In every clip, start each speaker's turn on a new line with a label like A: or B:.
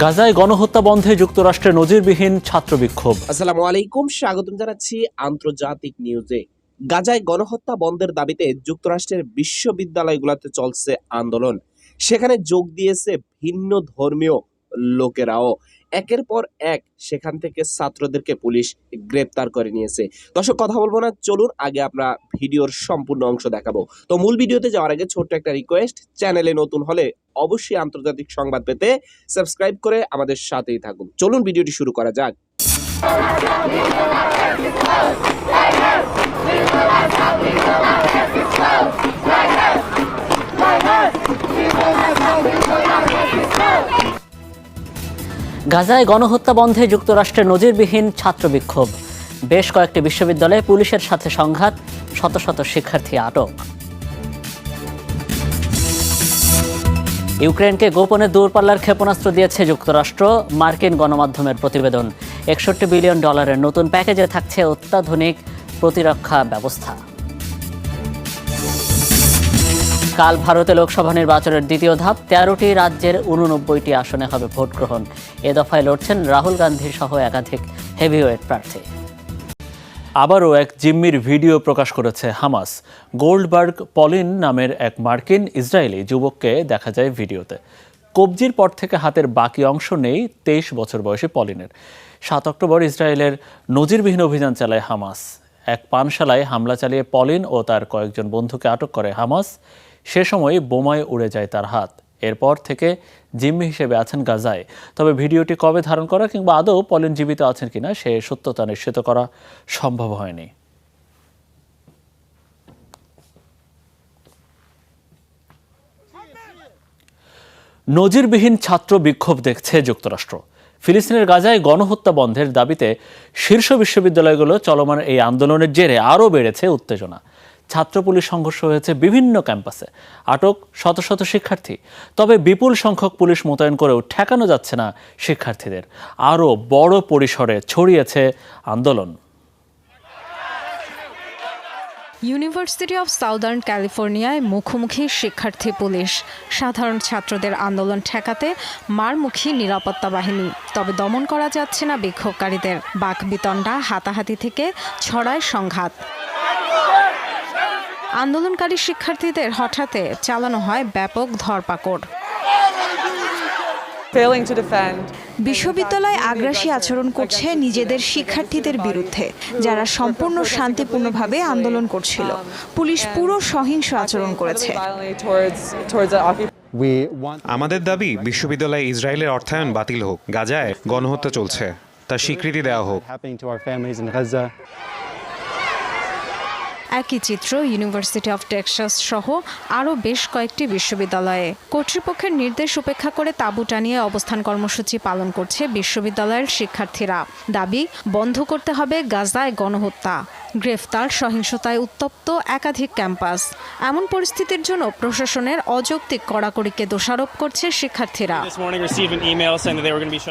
A: গাজায় গণহত্যা বন্ধে যুক্তরাষ্ট্রের নজিরবিহীন ছাত্র বিক্ষোভ
B: আসসালামু আলাইকুম স্বাগতম জানাচ্ছি আন্তর্জাতিক নিউজে গাজায় গণহত্যা বন্ধের দাবিতে যুক্তরাষ্ট্রের বিশ্ববিদ্যালয়গুলোতে চলছে আন্দোলন সেখানে যোগ দিয়েছে ভিন্ন ধর্মীয় লোকেরাও একের পর এক সেখান থেকে ছাত্রদেরকে পুলিশ গ্রেপ্তার করে নিয়েছে দর্শক কথা বলবো না চলুন আগে আমরা ভিডিওর সম্পূর্ণ অংশ দেখাবো তো মূল ভিডিওতে যাওয়ার আগে ছোট্ট একটা রিকোয়েস্ট চ্যানেলে নতুন হলে অবশ্যই আন্তর্জাতিক সংবাদ পেতে সাবস্ক্রাইব করে আমাদের সাথেই থাকুন চলুন ভিডিওটি শুরু করা যাক
C: Right now! গাজায় গণহত্যা বন্ধে যুক্তরাষ্ট্রে নজিরবিহীন ছাত্র বিক্ষোভ বেশ কয়েকটি বিশ্ববিদ্যালয়ে পুলিশের সাথে সংঘাত শত শত শিক্ষার্থী আটক ইউক্রেনকে গোপনে দূরপাল্লার ক্ষেপণাস্ত্র দিয়েছে যুক্তরাষ্ট্র মার্কিন গণমাধ্যমের প্রতিবেদন একষট্টি বিলিয়ন ডলারের নতুন প্যাকেজে থাকছে অত্যাধুনিক প্রতিরক্ষা ব্যবস্থা কাল ভারতে লোকসভা নির্বাচনের দ্বিতীয় ধাপ তেরোটি রাজ্যের উননব্বইটি আসনে হবে ভোট গ্রহণ এ দফায় লড়ছেন রাহুল গান্ধী সহ একাধিক হেভিওয়েট প্রার্থী
D: আবারও এক জিম্মির ভিডিও প্রকাশ করেছে হামাস গোল্ডবার্গ পলিন নামের এক মার্কিন ইসরায়েলি যুবককে দেখা যায় ভিডিওতে কবজির পর থেকে হাতের বাকি অংশ নেই তেইশ বছর বয়সী পলিনের সাত অক্টোবর ইসরায়েলের নজিরবিহীন অভিযান চালায় হামাস এক পানশালায় হামলা চালিয়ে পলিন ও তার কয়েকজন বন্ধুকে আটক করে হামাস সে সময় বোমায় উড়ে যায় তার হাত এরপর থেকে জিম্মি হিসেবে আছেন গাজায় তবে ভিডিওটি কবে ধারণ করা কিংবা আদৌ পলিন জীবিত আছেন কিনা সে সত্যতা নিশ্চিত করা সম্ভব হয়নি
A: নজিরবিহীন ছাত্র বিক্ষোভ দেখছে যুক্তরাষ্ট্র ফিলিস্তিনের গাজায় গণহত্যা বন্ধের দাবিতে শীর্ষ বিশ্ববিদ্যালয়গুলো চলমান এই আন্দোলনের জেরে আরও বেড়েছে উত্তেজনা ছাত্র পুলিশ সংঘর্ষ হয়েছে বিভিন্ন ক্যাম্পাসে আটক শত শত শিক্ষার্থী তবে বিপুল সংখ্যক পুলিশ মোতায়েন করেও ঠেকানো যাচ্ছে না শিক্ষার্থীদের আরও বড় পরিসরে ছড়িয়েছে আন্দোলন
E: ইউনিভার্সিটি অব সাউদার্ন ক্যালিফোর্নিয়ায় মুখোমুখি শিক্ষার্থী পুলিশ সাধারণ ছাত্রদের আন্দোলন ঠেকাতে মারমুখী নিরাপত্তা বাহিনী তবে দমন করা যাচ্ছে না বিক্ষোভকারীদের বাক বিতণ্ডা হাতাহাতি থেকে ছড়ায় সংঘাত আন্দোলনকারী শিক্ষার্থীদের হঠাতে চালানো হয় ব্যাপক ধরপাকড়
F: বিশ্ববিদ্যালয় আগ্রাসী আচরণ করছে নিজেদের শিক্ষার্থীদের বিরুদ্ধে যারা সম্পূর্ণ শান্তিপূর্ণভাবে আন্দোলন করছিল পুলিশ পুরো সহিংস আচরণ করেছে
G: আমাদের দাবি বিশ্ববিদ্যালয়ে ইসরায়েলের অর্থায়ন বাতিল হোক গাজায় গণহত্যা চলছে তার স্বীকৃতি দেওয়া হোক
H: একই চিত্র ইউনিভার্সিটি অফ টেক্সাস সহ আরও বেশ কয়েকটি বিশ্ববিদ্যালয়ে কর্তৃপক্ষের নির্দেশ উপেক্ষা করে তাঁবু টানিয়ে অবস্থান কর্মসূচি পালন করছে বিশ্ববিদ্যালয়ের শিক্ষার্থীরা দাবি বন্ধ করতে হবে গাজায় গণহত্যা গ্রেফতার সহিংসতায় উত্তপ্ত একাধিক ক্যাম্পাস এমন পরিস্থিতির জন্য প্রশাসনের অযৌক্তিক কড়াকড়িকে দোষারোপ করছে শিক্ষার্থীরা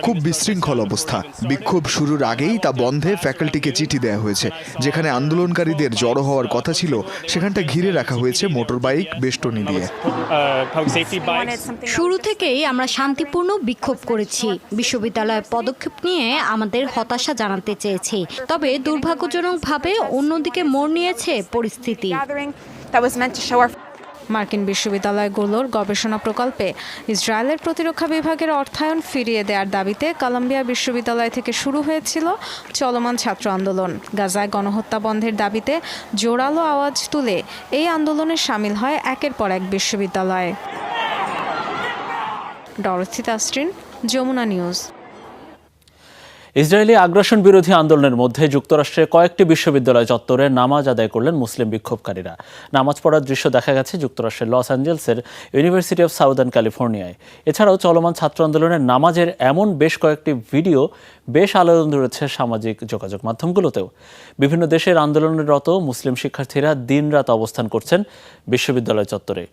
I: খুব বিশৃঙ্খল অবস্থা বিক্ষোভ শুরুর আগেই তা বন্ধে ফ্যাকাল্টিকে চিঠি দেওয়া হয়েছে যেখানে আন্দোলনকারীদের জড়ো হওয়ার কথা ছিল সেখানটা ঘিরে রাখা হয়েছে মোটর বাইক বেষ্টনী দিয়ে uh,
J: শুরু থেকেই আমরা শান্তিপূর্ণ বিক্ষোভ করেছি বিশ্ববিদ্যালয়ের পদক্ষেপ নিয়ে আমাদের হতাশা জানাতে চেয়েছি তবে দুর্ভাগ্যজনকভাবে অন্যদিকে মোড় নিয়েছে পরিস্থিতি
K: মার্কিন বিশ্ববিদ্যালয়গুলোর গবেষণা প্রকল্পে ইসরায়েলের প্রতিরক্ষা বিভাগের অর্থায়ন ফিরিয়ে দেওয়ার দাবিতে কলম্বিয়া বিশ্ববিদ্যালয় থেকে শুরু হয়েছিল চলমান ছাত্র আন্দোলন গাজায় গণহত্যা বন্ধের দাবিতে জোরালো আওয়াজ তুলে এই আন্দোলনে সামিল হয় একের পর এক বিশ্ববিদ্যালয় ডরস্থিত আস্ট্রিন যমুনা নিউজ
A: ইসরায়েলি আগ্রাসন বিরোধী আন্দোলনের মধ্যে যুক্তরাষ্ট্রের কয়েকটি বিশ্ববিদ্যালয় চত্বরে নামাজ আদায় করলেন মুসলিম বিক্ষোভকারীরা নামাজ পড়ার দৃশ্য দেখা গেছে যুক্তরাষ্ট্রের লস অ্যাঞ্জেলসের ইউনিভার্সিটি অফ সাউদার্ন ক্যালিফোর্নিয়ায় এছাড়াও চলমান ছাত্র আন্দোলনের নামাজের এমন বেশ কয়েকটি ভিডিও বেশ আলোড়ন ধরেছে সামাজিক যোগাযোগ মাধ্যমগুলোতেও বিভিন্ন দেশের আন্দোলনরত মুসলিম শিক্ষার্থীরা দিনরাত অবস্থান করছেন বিশ্ববিদ্যালয় চত্বরে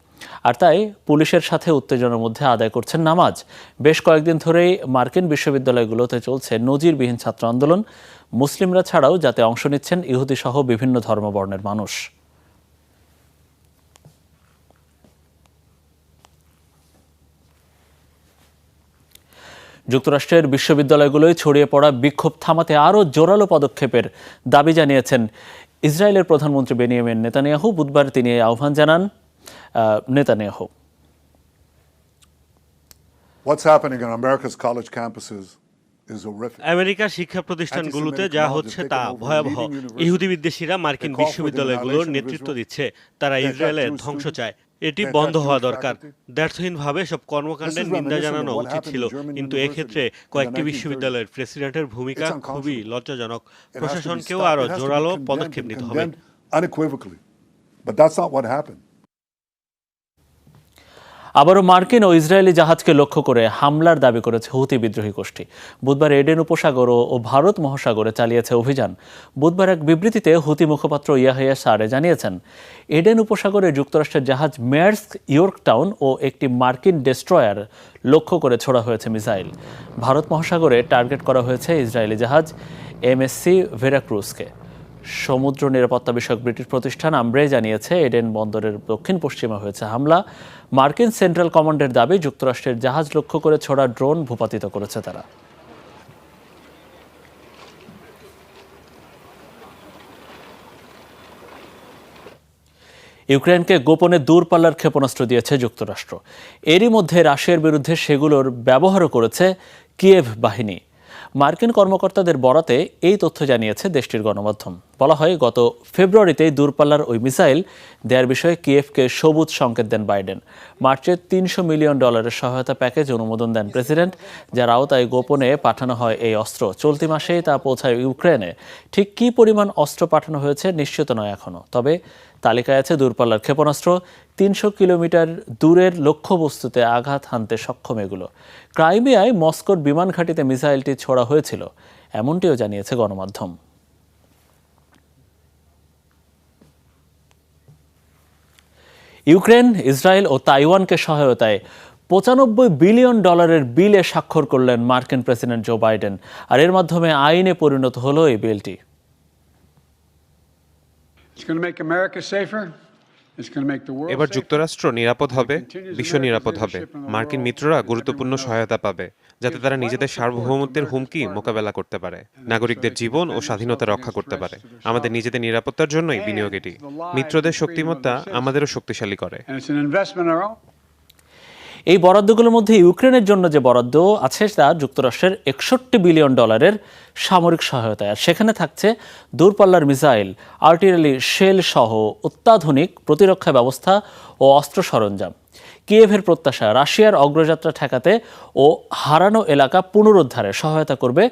A: আর তাই পুলিশের সাথে উত্তেজনার মধ্যে আদায় করছেন নামাজ বেশ কয়েকদিন ধরেই মার্কিন বিশ্ববিদ্যালয়গুলোতে চলছে নজিরবিহীন ছাত্র আন্দোলন মুসলিমরা ছাড়াও যাতে অংশ নিচ্ছেন ইহুদিসহ বিভিন্ন ধর্মবর্ণের মানুষ যুক্তরাষ্ট্রের বিশ্ববিদ্যালয়গুলোয় ছড়িয়ে পড়া বিক্ষোভ থামাতে আরও জোরালো পদক্ষেপের দাবি জানিয়েছেন ইসরায়েলের প্রধানমন্ত্রী বেনিয়ামিন নেতানিয়াহু বুধবার তিনি এই আহ্বান জানান Netanyahu uh, What's happening on America's college campuses আমেরিকার শিক্ষা প্রতিষ্ঠানগুলোতে যা হচ্ছে তা ভয়াবহ ইহুদি বিদ্বেষীরা মার্কিন বিশ্ববিদ্যালয়গুলোর নেতৃত্ব দিচ্ছে তারা ইসরায়েলের ধ্বংস চায় এটি বন্ধ হওয়া দরকার দ্ব্যর্থহীনভাবে সব কর্মকাণ্ডের নিন্দা জানানো উচিত ছিল কিন্তু এক্ষেত্রে কয়েকটি বিশ্ববিদ্যালয়ের প্রেসিডেন্টের ভূমিকা খুবই লজ্জাজনক প্রশাসনকেও আরও জোরালো পদক্ষেপ নিতে হবে আবারও মার্কিন ও ইসরায়েলি জাহাজকে লক্ষ্য করে হামলার দাবি করেছে হুতি বিদ্রোহী গোষ্ঠী বুধবার এডেন উপসাগর ও ভারত মহাসাগরে চালিয়েছে অভিযান বুধবার এক বিবৃতিতে হুতি মুখপাত্র ইয়াহিয়া সারে জানিয়েছেন এডেন উপসাগরে যুক্তরাষ্ট্রের জাহাজ ইয়র্ক ইয়র্কটাউন ও একটি মার্কিন ডেস্ট্রয়ার লক্ষ্য করে ছোড়া হয়েছে মিসাইল ভারত মহাসাগরে টার্গেট করা হয়েছে ইসরায়েলি জাহাজ এমএসসি ভেরাক্রুজকে সমুদ্র নিরাপত্তা বিষয়ক ব্রিটিশ প্রতিষ্ঠান আমরে জানিয়েছে এডেন বন্দরের দক্ষিণ পশ্চিমে হয়েছে হামলা মার্কিন সেন্ট্রাল কমান্ডের দাবি যুক্তরাষ্ট্রের জাহাজ লক্ষ্য করে ছোড়া ড্রোন ভূপাতিত করেছে তারা ইউক্রেনকে গোপনে দূরপাল্লার ক্ষেপণাস্ত্র দিয়েছে যুক্তরাষ্ট্র এরই মধ্যে রাশিয়ার বিরুদ্ধে সেগুলোর ব্যবহারও করেছে কিয়েভ বাহিনী মার্কিন কর্মকর্তাদের বরাতে এই তথ্য জানিয়েছে দেশটির গণমাধ্যম বলা হয় গত ফেব্রুয়ারিতে দূরপাল্লার ওই মিসাইল দেয়ার বিষয়ে কিএফকে সবুজ সংকেত দেন বাইডেন মার্চে তিনশো মিলিয়ন ডলারের সহায়তা প্যাকেজ অনুমোদন দেন প্রেসিডেন্ট যার আওতায় গোপনে পাঠানো হয় এই অস্ত্র চলতি মাসেই তা পৌঁছায় ইউক্রেনে ঠিক কী পরিমাণ অস্ত্র পাঠানো হয়েছে নিশ্চিত নয় এখনও তবে তালিকায় আছে দূরপাল্লার ক্ষেপণাস্ত্র তিনশো কিলোমিটার দূরের লক্ষ্যবস্তুতে আঘাত হানতে সক্ষম এগুলো ক্রাইমিয়ায় মস্কোর বিমান ঘাঁটিতে মিসাইলটি ছোড়া হয়েছিল এমনটিও জানিয়েছে গণমাধ্যম ইউক্রেন ইসরায়েল ও তাইওয়ানকে সহায়তায় পঁচানব্বই বিলিয়ন ডলারের বিলে স্বাক্ষর করলেন মার্কিন প্রেসিডেন্ট জো বাইডেন আর এর মাধ্যমে আইনে পরিণত হলো এই বিলটি
L: এবার যুক্তরাষ্ট্র নিরাপদ হবে বিশ্ব নিরাপদ হবে মার্কিন মিত্ররা গুরুত্বপূর্ণ সহায়তা পাবে যাতে তারা নিজেদের সার্বভৌমত্বের হুমকি মোকাবেলা করতে পারে নাগরিকদের জীবন ও স্বাধীনতা রক্ষা করতে পারে আমাদের নিজেদের নিরাপত্তার জন্যই বিনিয়োগ এটি মিত্রদের শক্তিমত্তা আমাদেরও শক্তিশালী করে
A: এই বরাদ্দগুলোর মধ্যে ইউক্রেনের জন্য যে বরাদ্দ আছে তা যুক্তরাষ্ট্রের একষট্টি বিলিয়ন ডলারের সামরিক সহায়তায় আর সেখানে থাকছে দূরপাল্লার মিসাইল আর্টিলারি শেল সহ অত্যাধুনিক প্রতিরক্ষা ব্যবস্থা ও অস্ত্র সরঞ্জাম কিয়েভের প্রত্যাশা রাশিয়ার অগ্রযাত্রা ঠেকাতে ও হারানো এলাকা পুনরুদ্ধারে সহায়তা করবে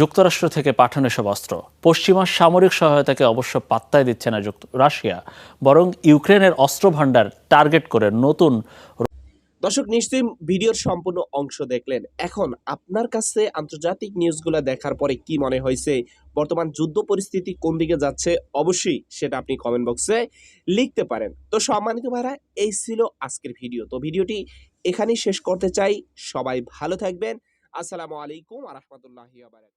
A: যুক্তরাষ্ট্র থেকে পাঠানো সব অস্ত্র পশ্চিমা সামরিক সহায়তাকে অবশ্য পাত্তায় দিচ্ছে না রাশিয়া বরং ইউক্রেনের অস্ত্র ভাণ্ডার টার্গেট করে নতুন
B: দর্শক নিশ্চয়ই ভিডিওর সম্পূর্ণ অংশ দেখলেন এখন আপনার কাছে আন্তর্জাতিক নিউজগুলো দেখার পরে কি মনে হয়েছে বর্তমান যুদ্ধ পরিস্থিতি কোন দিকে যাচ্ছে অবশ্যই সেটা আপনি কমেন্ট বক্সে লিখতে পারেন তো সম্মানিত ভাইরা এই ছিল আজকের ভিডিও তো ভিডিওটি এখানেই শেষ করতে চাই সবাই ভালো থাকবেন আসসালামু আলাইকুম আ রহমতুল্লাহ